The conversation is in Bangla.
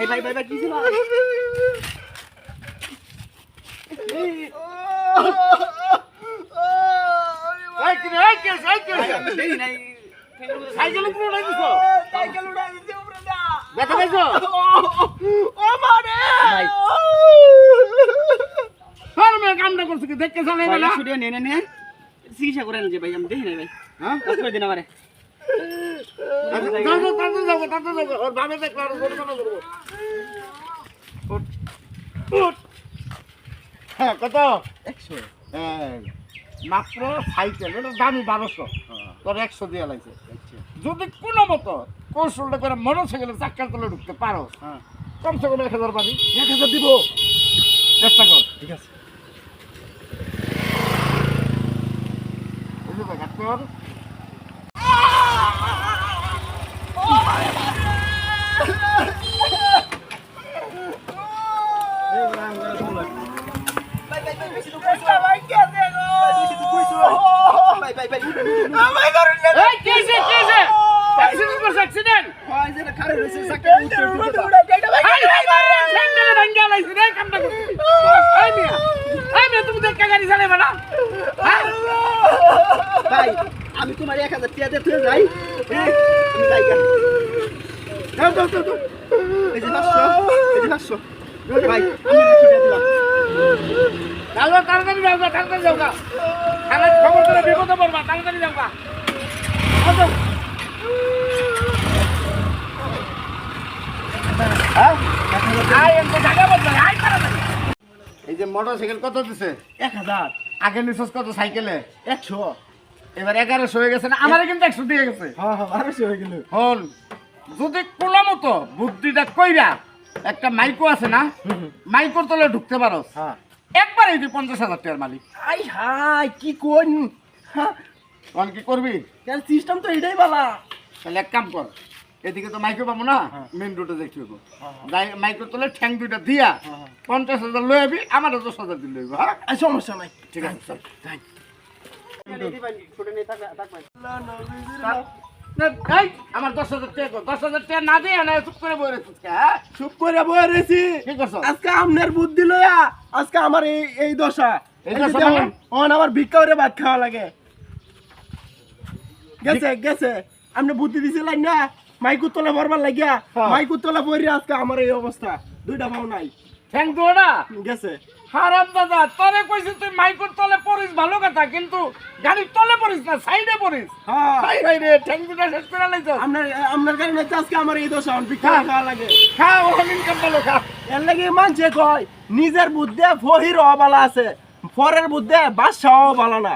ভাই ভাই ভাই কি ছিল এই কি রে, এই কি হয়েছে, এই কি হয়েছে? দেই নাই উড়াই দিছো? সাইকেল উড়াই দিছে উপরে দা ব্যথা পাইছো? ও না? নে নে নে চিকিৎসা করেন যে ভাই আমি দেখি নাই ভাই হ্যাঁ? দিন আমারে হ্যাঁ, কত? একশো। এই, মাত্র সাইকেল এটা দামি বারোশো। তোর একশো দিয়ে লাগছে। যদি কোনো মতো কৌশলটা করে সাইকেলের চাক্কার তলে ঢুকতে পারো হ্যাঁ। কমসে কম এক হাজার পাবি এক হাজার দিব। চেষ্টা কর। ঠিক আছে। বুঝলি ভাই, হাত কর। ভাই কে দে গো ভাই ভাই ভাই ভাই করুন না এই, কি হয়েছে, কি হয়েছে? Accident করছে, accident? ভাই যেটা খারে রয়েছে উড়ে উড়ে উড়ে কেটে ভাই এই, এই, এই, এই, ঠ্যাংটারে ভাঙ্গা লাইছে রে, কামটা করছে। এই মিয়া, এই মিয়া, তুমি দেখে গাড়ি চালাইবে না? হ্যাঁ? ভাই আমি তোমার এক হাজার টিয়া দিয়ে যাই তাড়াতাড়ি যাও তাড়াতাড়ি যাও খবর করে বিপদে পড়বা, তাড়াতাড়ি যাও গা। যাও, যাও। হ্যাঁ? আয়, এমনি জায়গা বদলাই, আয় তাড়াতাড়ি। এই যে মোটরসাইকেল কত দিছে? এক হাজার, আগে নিছস কত সাইকেলে? একশো। এবার এগারোশো হয়ে গেছে না? আমারে কিন্তু একশো দিয়ে গেছে। হ্যাঁ, হ্যাঁ। হল যদি কোনো মতো বুদ্ধিটা কইরা একটা মাইকো আছে না মাইকোর তলে ঢুকতে পারো হ্যাঁ। একবার এই পঞ্চাশ হাজার টাকার মালিক। আই হাই, কি কোন? হ্যাঁ, কি করবি? সিস্টেম তো এটাই বালা। তাহলে এক কাম কর এদিকে তো মাইকো পাবো না হ্যাঁ। মেন রোডে দেখতে হইব হ্যাঁ, যাই মাইকোর তলে ঠ্যাং দুইটা দিয়া হ্যাঁ, হ্যাঁ। পঞ্চাশ হাজার লয়ে আবি আমার দশ হাজার দিলে হইব হ্যাঁ? আর সমস্যা নাই। ঠিক আছে চল যাই না, এই, আমার দশ হাজার টাকা দশ হাজার টাকা না দিয়ে না চুপ করে রেছিস হ্যাঁ? চুপ করে বয়ে আজকে আমনের বুদ্ধি লইয়া আজকে আমার এই এই দশা। মানে? অন আমার ভিক্ষা করে ভাত খাওয়া লাগে। গেছে গেছে। আপনি বুদ্ধি দিছিলেন না? মাইকুর তলে ভরবার লাগিয়া হ্যাঁ। মাইকুর তলে ভরি আজকে আমার এই অবস্থা। দুইটা ভাও নাই। ঠ্যাং দিও গেছে। হারাম দাদা তোরে কইছি তুই মাইকোর তলে পড়িস ভালো কথা কিন্তু গাড়ির তলে পড়িস না সাইডে পড়িস। হ্যাঁ। হাই হাই রে ঠ্যাং দুটা শেষ করে লাইছ। আপনার আপনার কারণে আজকে আমার এই দশা ভিক্ষা হ্যাঁ। লাগে। খা ও ইনকাম ভালো খা। এর লাগে মানছে কয় নিজের বুদ্ধে ফহির অবালা আছে পরের বুদ্ধে বাদশাহ ভালো না।